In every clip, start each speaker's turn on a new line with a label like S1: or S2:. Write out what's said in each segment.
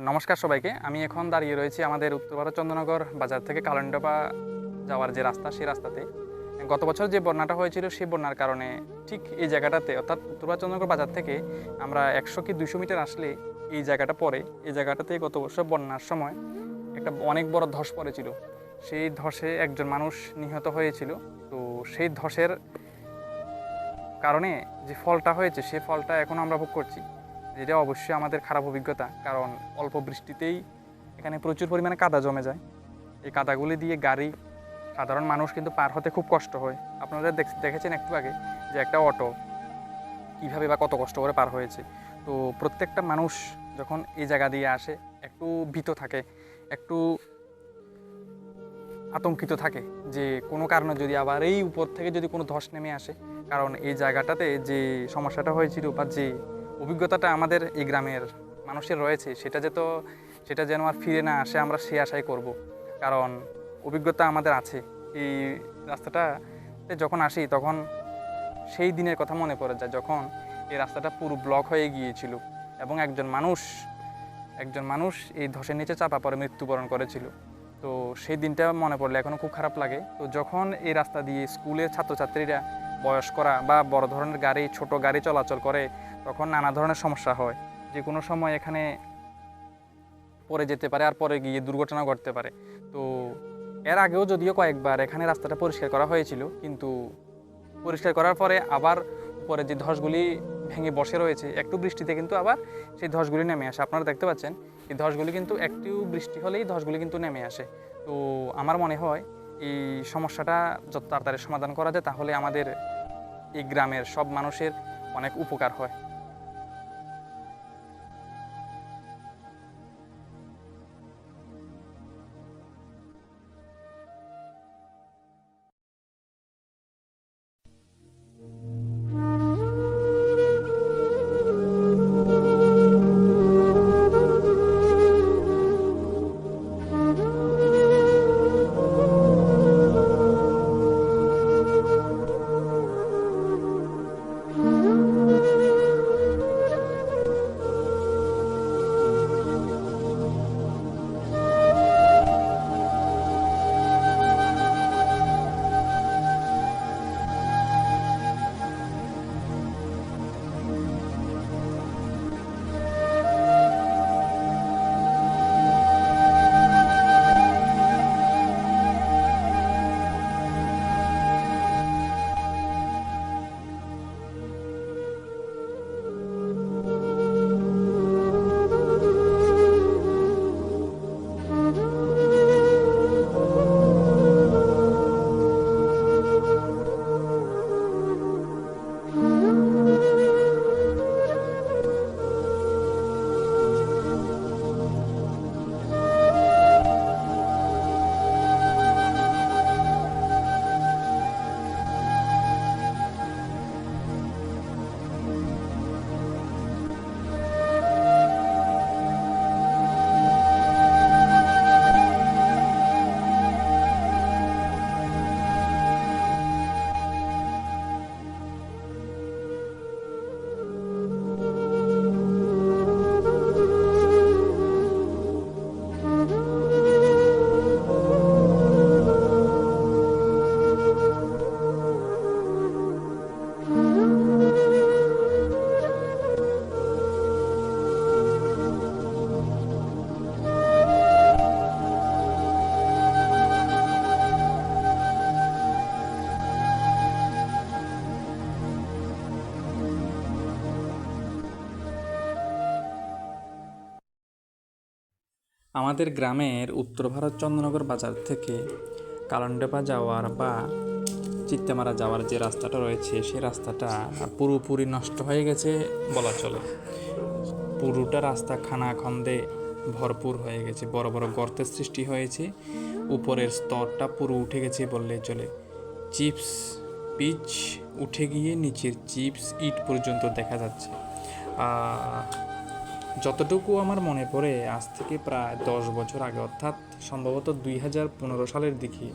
S1: নমস্কার সবাইকে। আমি এখন দাঁড়িয়ে রয়েছি আমাদের উত্তর ভারত চন্দ্রনগর বাজার থেকে কালন্ডপা যাওয়ার যে রাস্তা, সেই রাস্তাতে। গত বছর যে বন্যাটা হয়েছিল, সেই বন্যার কারণে ঠিক এই জায়গাটাতে, অর্থাৎ উত্তর ভারত চন্দ্রনগর বাজার থেকে আমরা একশো কি দুশো মিটার আসলে এই জায়গাটা পরে, এই জায়গাটাতে গত বছর বন্যার সময় একটা অনেক বড় ধস পড়েছিল। সেই ধসে একজন মানুষ নিহত হয়েছিল। তো সেই ধসের কারণে যে ফলটা হয়েছে সেই ফলটা এখন আমরা ভোগ করছি। যেটা অবশ্যই আমাদের খারাপ অভিজ্ঞতা, কারণ অল্প বৃষ্টিতেই এখানে প্রচুর পরিমাণে কাদা জমে যায়। এই কাদাগুলি দিয়ে গাড়ি, সাধারণ মানুষ কিন্তু পার হতে খুব কষ্ট হয়। আপনারা দেখ- দেখেছেন একটু আগে যে একটা অটো কীভাবে বা কত কষ্ট করে পার হয়েছে। তো প্রত্যেকটা মানুষ যখন এই জায়গা দিয়ে আসে, একটু ভীত থাকে, একটু আতঙ্কিত থাকে যে কোনো কারণে যদি আবার এই উপর থেকে যদি কোনো ধস নেমে আসে, কারণ এই জায়গাটাতে যে সমস্যাটা হয়েছিল বা যে অভিজ্ঞতাটা আমাদের এই গ্রামের মানুষের রয়েছে, সেটা যে তো, সেটা যেন আর ফিরে না আসে, আমরা সে আশাই করব। কারণ অভিজ্ঞতা আমাদের আছে। এই রাস্তাটা যখন আসি, তখন সেই দিনের কথা মনে পড়ে যায়, যখন এই রাস্তাটা পুরো ব্লক হয়ে গিয়েছিল এবং একজন মানুষ একজন মানুষ এই ধসের নিচে চাপা পড়ে, মৃত্যুবরণ করেছিল। তো সেই দিনটা মনে পড়লে এখনও খুব খারাপ লাগে। তো যখন এই রাস্তা দিয়ে স্কুলের ছাত্রছাত্রীরা বয়স্করা বা বড় ধরনের গাড়ি, ছোট গাড়ি চলাচল করে, তখন নানা ধরনের সমস্যা হয়। যে কোনো সময় এখানে পরে যেতে পারে আর পরে গিয়ে দুর্ঘটনা ঘটতে পারে। তো এর আগেও যদিও কয়েকবার এখানে রাস্তাটা পরিষ্কার করা হয়েছিল, কিন্তু পরিষ্কার করার পরে আবার উপরে যে ধসগুলি ভেঙে বসে রয়েছে, একটু বৃষ্টিতে কিন্তু আবার সেই ধসগুলি নেমে আসে। আপনারা দেখতে পাচ্ছেন, এই ধসগুলি কিন্তু একটু বৃষ্টি হলেই ধসগুলি কিন্তু নেমে আসে। তো আমার মনে হয় এই সমস্যাটা যত তাড়াতাড়ি সমাধান করা যায়, তাহলে আমাদের এই গ্রামের সব মানুষের অনেক উপকার হয়। আমাদের গ্রামের উত্তর ভারত চন্দ্রনগর বাজার থেকে কালান্ডাপা যাওয়ার বা চিত্তেমারা যাওয়ার যে রাস্তাটা রয়েছে, সেই রাস্তাটা পুরোপুরি নষ্ট হয়ে গেছে বলা চলে। পুরোটা রাস্তা খানাখন্দে ভরপুর হয়ে গেছে, বড় বড় গর্তের সৃষ্টি হয়েছে, উপরের স্তরটা পুরো উঠে গেছে বললেই চলে। চিপস পিচ উঠে গিয়ে নিচের চিপস ইট পর্যন্ত দেখা যাচ্ছে। যতটুকু আমার মনে পড়ে, আজ থেকে প্রায় দশ বছর আগে, অর্থাৎ সম্ভবত দুই হাজার পনেরো সালের দিকে,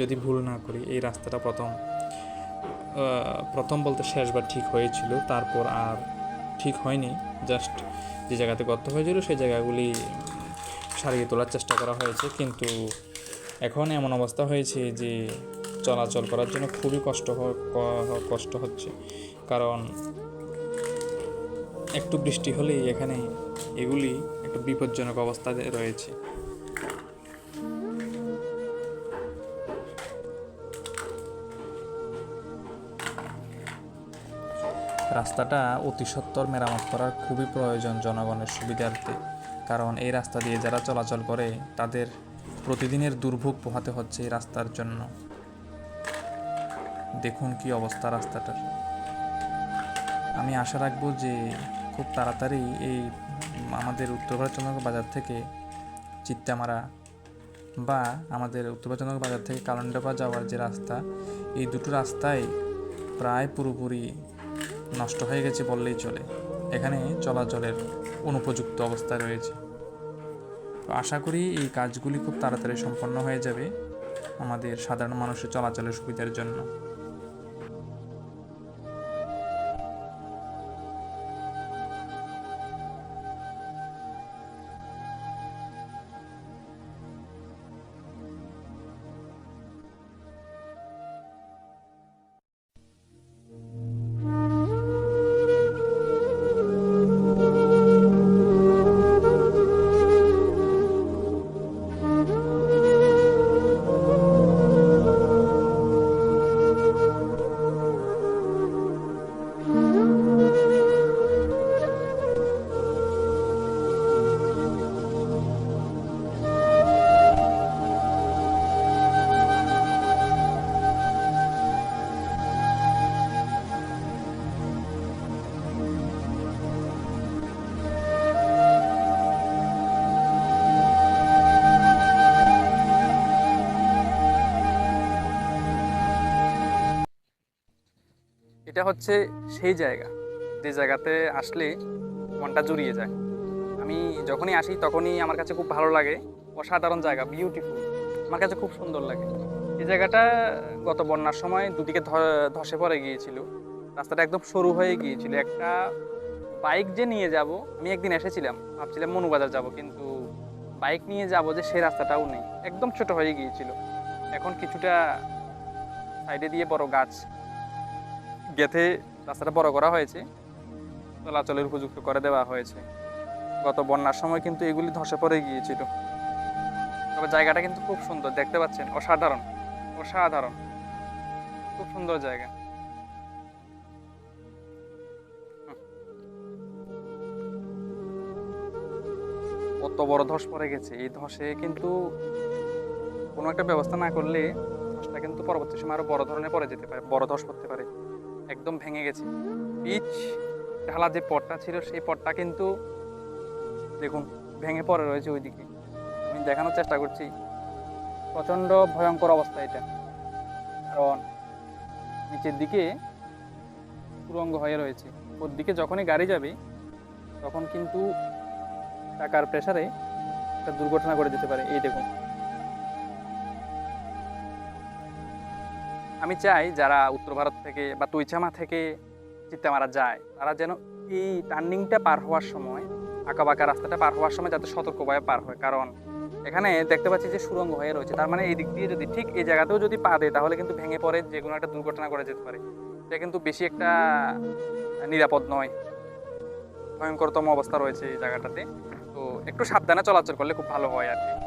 S1: যদি ভুল না করি, এই রাস্তাটা প্রথম প্রথম বলতে শেষবার ঠিক হয়েছিল, তারপর আর ঠিক হয়নি। জাস্ট যে জায়গাতে গর্ত হয়েছিল, সেই জায়গাগুলি সারিয়ে তোলার চেষ্টা করা হয়েছে, কিন্তু এখন এমন অবস্থা হয়েছে যে চলাচল করার জন্য খুবই কষ্ট কষ্ট হচ্ছে। কারণ একটু বৃষ্টি হলেই এখানে এগুলি একটু বিপজ্জনক অবস্থাতে রয়েছে। রাস্তাটা অতি সত্বর মেরামত করার খুবই প্রয়োজন জনগণের সুবিধার্থে, কারণ এই রাস্তা দিয়ে যারা চলাচল করে, তাদের প্রতিদিনের দুর্ভোগ পোহাতে হচ্ছে এই রাস্তার জন্য। দেখুন কি অবস্থা রাস্তাটার। আমি আশা রাখব যে খুব তাড়াতাড়ি এই আমাদের উত্তর উত্তরভারতচন্দ্র বাজার থেকে চিত্তামারা বা আমাদের উত্তর উত্তরভারতচন্দ্র বাজার থেকে কালন্ডাপা যাওয়ার যে রাস্তা, এই দুটো রাস্তায় প্রায় পুরোপুরি নষ্ট হয়ে গেছে বললেই চলে। এখানে চলাচলের অনুপযুক্ত অবস্থা রয়েছে। তো আশা করি এই কাজগুলি খুব তাড়াতাড়ি সম্পন্ন হয়ে যাবে আমাদের সাধারণ মানুষের চলাচলের সুবিধার জন্য। এটা হচ্ছে সেই জায়গা। যে জায়গাতে আসলে মনটা জুড়িয়ে যায়। আমি যখনই আসি তখনই আমার কাছে খুব ভালো লাগে। অসাধারণ জায়গা বিউটিফুল আমার কাছে খুব সুন্দর লাগে। এই জায়গাটা গত বন্যার সময় দুদিকে ধসে পড়ে গিয়েছিল। রাস্তাটা একদম সরু হয়ে গিয়েছিল। একটা বাইক যে নিয়ে যাব, আমি একদিন এসেছিলাম। ভাবছিলাম মনুবাজার যাব কিন্তু বাইক নিয়ে যাব যে সেই রাস্তাটাও নেই। একদম ছোট হয়ে গিয়েছিল। এখন কিছুটা সাইডে দিয়ে বড় গাছ গেথে রাস্তাটা বড় করা হয়েছে, চলাচলের উপযুক্ত করে দেওয়া হয়েছে। গত বন্যার সময় কিন্তু এগুলি ধসে পড়ে গিয়েছিল। তবে জায়গাটা কিন্তু খুব সুন্দর, দেখতে পাচ্ছেন, অসাধারণ অসাধারণ। খুব সুন্দর জায়গা। কত বড় ধস পড়ে গেছে, এই ধসে কিন্তু কোনো একটা ব্যবস্থা না করলে ধসটা কিন্তু পরবর্তী সময় আরও বড় ধরনের পড়ে যেতে পারে, বড় ধস পড়তে পারে। একদম ভেঙে গেছে। পিচ ঢালা যে পটটা ছিল, সেই পটটা কিন্তু দেখুন, ভেঙে পড়ে রয়েছে ওইদিকে। আমি দেখানোর চেষ্টা করছি। প্রচণ্ড ভয়ঙ্কর অবস্থা এটা। কারণ নিচের দিকে সুরঙ্গ হয়ে রয়েছে। ওর দিকে যখনই গাড়ি যাবে, তখন কিন্তু টাকার প্রেসারে একটা দুর্ঘটনা করে দিতে পারে। এই দেখুন। আমি চাই যারা উত্তর ভারত থেকে বা তুইচামা থেকে চিত্তামারা যায়, তারা যেন এই টার্নিংটা পার হওয়ার সময়, আঁকাবাঁকা রাস্তাটা পার হওয়ার সময় যাতে সতর্কভাবে পার হয়। কারণ এখানে দেখতে পাচ্ছি যে সুরঙ্গ হয়ে রয়েছে, তার মানে এই দিক দিয়ে যদি ঠিক এই জায়গাতেও যদি পা দেয়, তাহলে কিন্তু ভেঙে পড়ে যে কোনো একটা দুর্ঘটনা করে যেতে পারে। এটা কিন্তু বেশি একটা নিরাপদ নয়। ভয়ঙ্করতম অবস্থা রয়েছে এই জায়গাটাতে। তো একটু সাবধানে চলাচল করলে খুব ভালো হয় আর কি।